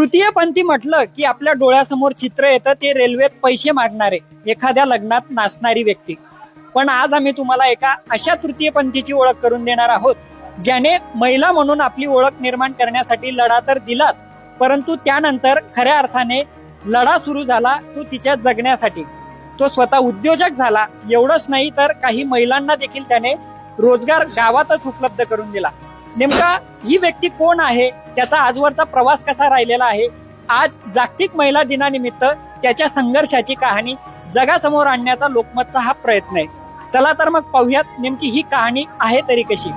तृतीयपंथी म्हटलं की आपल्या डोळ्यासमोर चित्र येतं ते रेल्वेत पैसे मागणारे एखाद्या लग्नात नाचणारी व्यक्ती. पण आज आम्ही तुम्हाला एका अशा तृतीयपंथीची ओळख करून देणार आहोत ज्याने महिला म्हणून आपली ओळख निर्माण करण्यासाठी लढा तर दिलाच परंतु त्यानंतर खऱ्या अर्थाने लढा सुरू झाला तो तिच्या जगण्यासाठी. तो स्वतः उद्योजक झाला एवढंच नाही तर काही महिलांना देखील त्याने रोजगार गावातच उपलब्ध करून दिला. नेमका ही व्यक्ती कोण आहे? त्याचा आजवरचा प्रवास कसा राहिलेला आहे? आज जागतिक महिला दिनानिमित्त त्याच्या संघर्षाची कहाणी जगासमोर आणण्याचा लोकमतचा हा प्रयत्न आहे. चला तर मग पाहूयात नेमकी ही कहाणी आहे तरी कशी.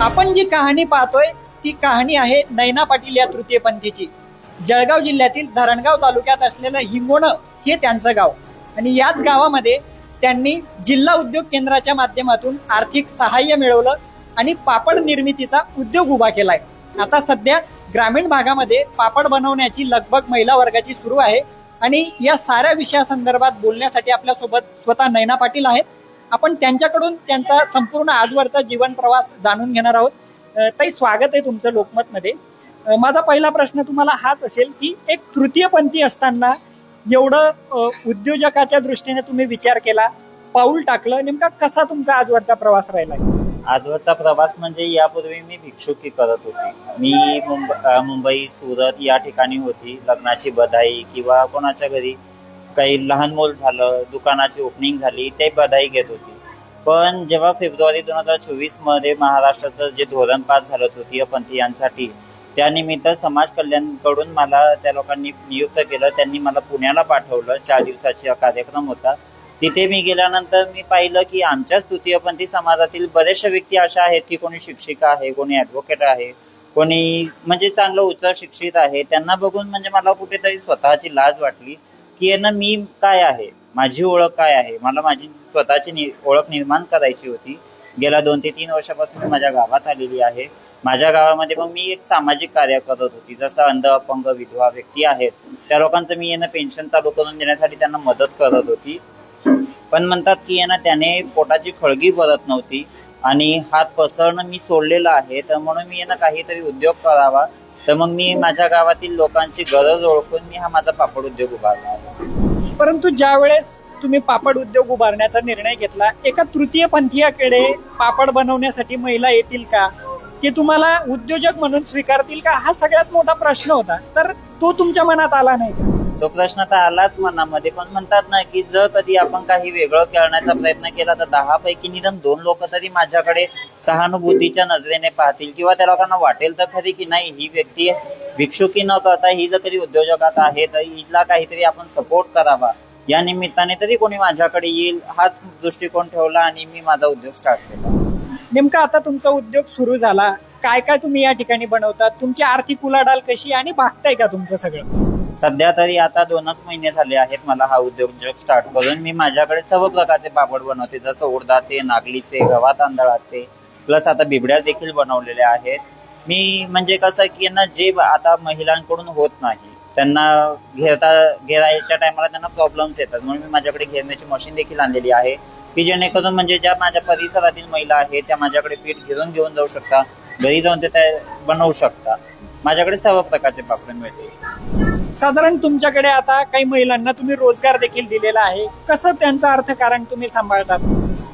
आपण जी कहाणी पाहतोय ती कहाणी आहे नैना पाटील या तृतीयपंथीची जळगाव जिल्ह्यातील धरणगाव तालुक्यात असलेलं हिंगोणं हे त्यांचं गाव. आणि याच गावामध्ये त्यांनी जिल्हा उद्योग केंद्राच्या माध्यमातून आर्थिक सहाय्य मिळवलं आणि पापड निर्मितीचा उद्योग उभा केलाय. आता सध्या ग्रामीण भागामध्ये पापड बनवण्याची लगभग महिला वर्गाची सुरू आहे. आणि या साऱ्या विषयासंदर्भात बोलण्यासाठी आपल्यासोबत स्वतः नैना पाटील आहेत. आपण त्यांच्याकडून त्यांचा संपूर्ण आजवरचा जीवन प्रवास जाणून घेणार आहोत. ताई स्वागत आहे तुमचं लोकमतमध्ये. माझा पहिला प्रश्न तुम्हाला हाच असेल की एक तृतीयपंथी असताना एवढं उद्योजकाच्या दृष्टीने तुम्ही विचार केला पाऊल टाकलं नेमका कसा तुमचा आजवरचा प्रवास राहिला? आजवरचा प्रवास म्हणजे यापूर्वी मी भिक्षुकी करत होती. मी मुंबई सुरत या ठिकाणी होती. लग्नाची बधाई किंवा कोणाच्या घरी काही लहान मोल झालं दुकानाची ओपनिंग झाली ते बधाई घेत होती. पण जेव्हा फेब्रुवारी दोन हजार चोवीसमध्ये महाराष्ट्राचं जे धोरण पास झालं तृतीयपंथीयांसाठी त्यानिमित्त समाज कल्याणकडून मला त्या लोकांनी नियुक्त केलं. त्यांनी मला पुण्याला पाठवलं. चार दिवसाचा कार्यक्रम होता. तिथे मी गेल्यानंतर मी पाहिलं की आमच्याच तृतीयपंथी समाजातील बरेचशा व्यक्ती अशा आहेत की कोणी शिक्षिका आहे कोणी ऍडव्होकेट आहे कोणी म्हणजे चांगलं उच्च शिक्षित आहे. त्यांना बघून म्हणजे मला कुठेतरी स्वतःची लाज वाटली की यांना मी काय आहे? माझी ओळख काय आहे? मला माझी स्वतःची नि- ओळख निर्माण करायची होती. गेल्या दोन ते तीन वर्षापासून माझ्या गावात आलेली आहे. माझ्या गावामध्ये मग मी एक सामाजिक कार्य करत होती जसं अंध अपंग विधवा व्यक्ती आहेत त्या लोकांचं मी यांना पेन्शन चालू करून देण्यासाठी त्यांना मदत करत होती. पण म्हणतात की यांना त्याने पोटाची खळगी भरत नव्हती आणि हात पसरणं मी सोडलेलं आहे तर म्हणून मी यांना काहीतरी उद्योग करावा. तर मग मी माझ्या गावातील लोकांची गरज ओळखून मी हा माझा पापड उद्योग उभारला. आहे परंतु ज्या वेळेस तुम्ही पापड उद्योग उभारण्याचा निर्णय घेतला एका तृतीयपंथीयाकडे पापड बनवण्यासाठी महिला येतील का? की तुम्हाला उद्योजक म्हणून स्वीकारतील का? हा सगळ्यात मोठा प्रश्न होता. तर तो तुमच्या मनात आला नाही का? तो प्रश्न तर आलाच मनामध्ये पण म्हणतात ना की जर कधी आपण काही वेगळं करण्याचा प्रयत्न केला तर दहा पैकी निदान दोन लोक तरी माझ्याकडे सहानुभूतीच्या नजरेने पाहतील. किंवा त्या लोकांना वाटेल तर खरी की नाही ही व्यक्ती भिक्षुकी न करता ही जर कधी उद्योजकात आहे तर हिला काहीतरी आपण सपोर्ट करावा. या निमित्ताने तरी कोणी माझ्याकडे येईल हाच दृष्टिकोन ठेवला आणि मी माझा उद्योग स्टार्ट केला. नेमका आता तुमचा उद्योग सुरू झाला. काय काय तुम्ही या ठिकाणी बनवतात तुमची आर्थिक उलाढाल कशी आणि भागताय का तुमचं सगळं? सध्या तरी आता दोनच महिने झाले आहेत मला हा उद्योगजग स्टार्ट करून. मी माझ्याकडे सर्व प्रकारचे पापड बनवते जसं उडदाचे नागलीचे गव्हा तांदळाचे प्लस आता बिबड्या देखील बनवलेल्या आहेत. मी म्हणजे कसं की यांना जे आता महिलांकडून होत नाही त्यांना घेता घेरायच्या टायमाला त्यांना प्रॉब्लेम्स येतात. म्हणून मी माझ्याकडे घेरण्याची मशीन देखील आणलेली आहे. की जेणेकरून म्हणजे ज्या माझ्या परिसरातील महिला आहेत त्या माझ्याकडे पीठ घेऊन घेऊन जाऊ शकता घरी जाऊन ते त्या बनवू शकता. माझ्याकडे सर्व प्रकारचे पापड मिळते साधारण तुमच्याकडे आता काही महिलांना तुम्ही रोजगार देखील दिलेला आहे. कसं त्यांचं अर्थकारण तुम्ही सांभाळतात?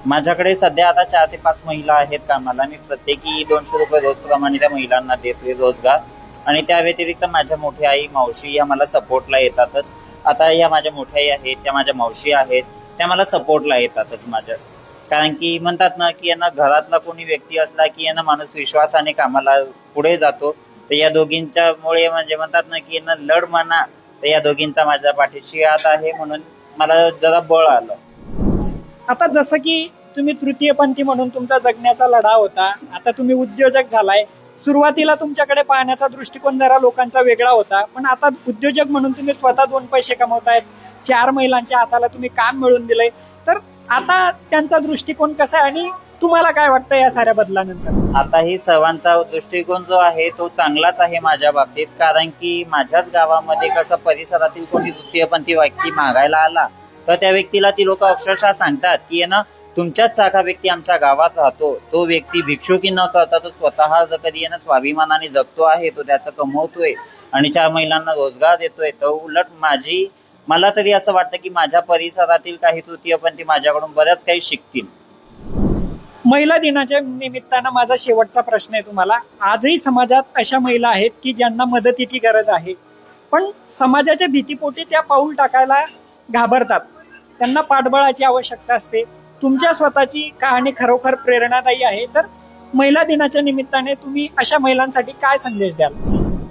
माझ्याकडे सध्या आता चार ते पाच महिला आहेत कामाला. मी प्रत्येकी दोनशे रुपये रोज प्रमाणे त्या महिलांना देते रोजगार. आणि त्या व्यतिरिक्त माझ्या मोठ्या आई मावशी या मला सपोर्टला येतातच. आता या माझ्या मोठ्या आई आहेत त्या माझ्या मावशी आहेत. त्या मला सपोर्टला येतातच माझ्या. कारण की म्हणतात ना की यांना घरातला कोणी व्यक्ती असला की यांना माणूस विश्वासाने कामाला पुढे जातो. तर या दोघींच्या मुळे म्हणजे म्हणतात ना की यांना लढ म्हणा तर या दोघींचा माझ्या पाठीशी हात आहे म्हणून मला जरा बळ आलं. आता जसं की तुम्ही तृतीयपंथी म्हणून तुमचा जगण्याचा लढा होता आता तुम्ही उद्योजक झालाय. सुरुवातीला तुमच्याकडे पाहण्याचा दृष्टिकोन जरा लोकांचा वेगळा होता पण आता उद्योजक म्हणून तुम्ही स्वतः दोन पैसे कमवतायत. चार महिलांच्या हाताला तुम्ही काम मिळवून दिलंय. तर आता त्यांचा दृष्टिकोन कसा आहे आणि तुम्हाला काय वाटतं या साऱ्या बदलानंतर? आता ही सर्वांचा दृष्टिकोन जो आहे तो चांगलाच आहे माझ्या बाबतीत. कारण की माझ्याच गावामध्ये कसं परिसरातील कोणी तृतीयपंथी व्यक्ती मागायला आला तर त्या व्यक्तीला ती लोक अक्षरशः सांगतात की ना तुमच्याच सारखा व्यक्ती आमच्या गावात राहतो. तो व्यक्ती भिक्षुकी न करता तो स्वतः जर कधी ना स्वाभिमानाने जगतो आहे तो त्याचा कमवतोय आणि चार महिलांना रोजगार देतोय. तर उलट माझी मला तरी असं वाटतं की माझ्या परिसरातील काही तृतीयपंथी माझ्याकडून बऱ्याच काही शिकतील. महिला दिनाच्या निमित्तानं माझा शेवटचा प्रश्न आहे तुम्हाला. आजही समाजात अशा महिला आहेत की ज्यांना मदतीची गरज आहे. पण समाजाच्या भीतीपोटी त्या पाऊल टाकायला घाबरतात. त्यांना पाठबळाची आवश्यकता असते. तुमच्या स्वतःची कहाणी खरोखर प्रेरणादायी आहे. तर महिला दिनाच्या निमित्ताने तुम्ही अशा महिलांसाठी काय संदेश द्याल?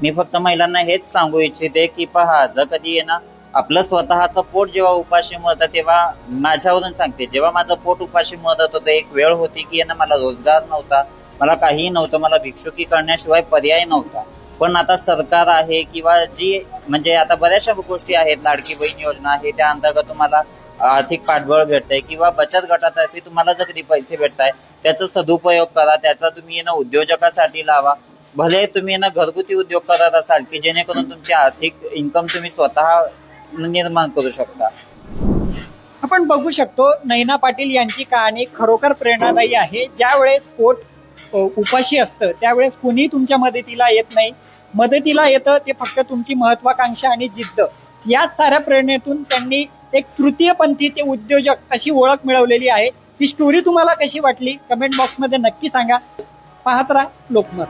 मी फक्त महिलांना हेच सांगू इच्छिते की पहा जर कधी ना आपलं स्वतःचं पोट जेव्हा उपाशी मरतं तेव्हा माझ्यावरून सांगते जेव्हा माझं पोट उपाशी मरत होतं एक वेळ होती की यांना ना मला रोजगार नव्हता मला काहीही नव्हतं मला भिक्षुकी करण्याशिवाय पर्याय नव्हता. पण आता सरकार आहे किंवा जी म्हणजे आता बऱ्याचशा गोष्टी आहेत लाडकी बहीण योजना आहे त्या अंतर्गत तुम्हाला आर्थिक पाठबळ भेटतंय किंवा बचत गटातर्फे तुम्हाला जर कधी पैसे भेटताय त्याचा सदुपयोग करा त्याचा तुम्ही ना उद्योजकासाठी लावा. भले तुम्ही ना घरगुती उद्योग करत असाल की जेणेकरून तुमची आर्थिक इन्कम तुम्ही स्वतः निर्माण करू शकता. आपण बघू शकतो नैना पाटील यांची कहाणी खरोखर प्रेरणादायी आहे. ज्यावेळेस पोट उपाशी असतं त्यावेळेस कुणी तुमच्या मदतीला येत नाही. मदतीला येतं ते फक्त तुमची महत्वाकांक्षा आणि जिद्द. या साऱ्या प्रेरणेतून त्यांनी एक तृतीयपंथी ते उद्योजक अशी ओळख मिळवलेली आहे. ही स्टोरी तुम्हाला कशी वाटली? कमेंट बॉक्समध्ये नक्की सांगा. पाहत राहा लोकमत.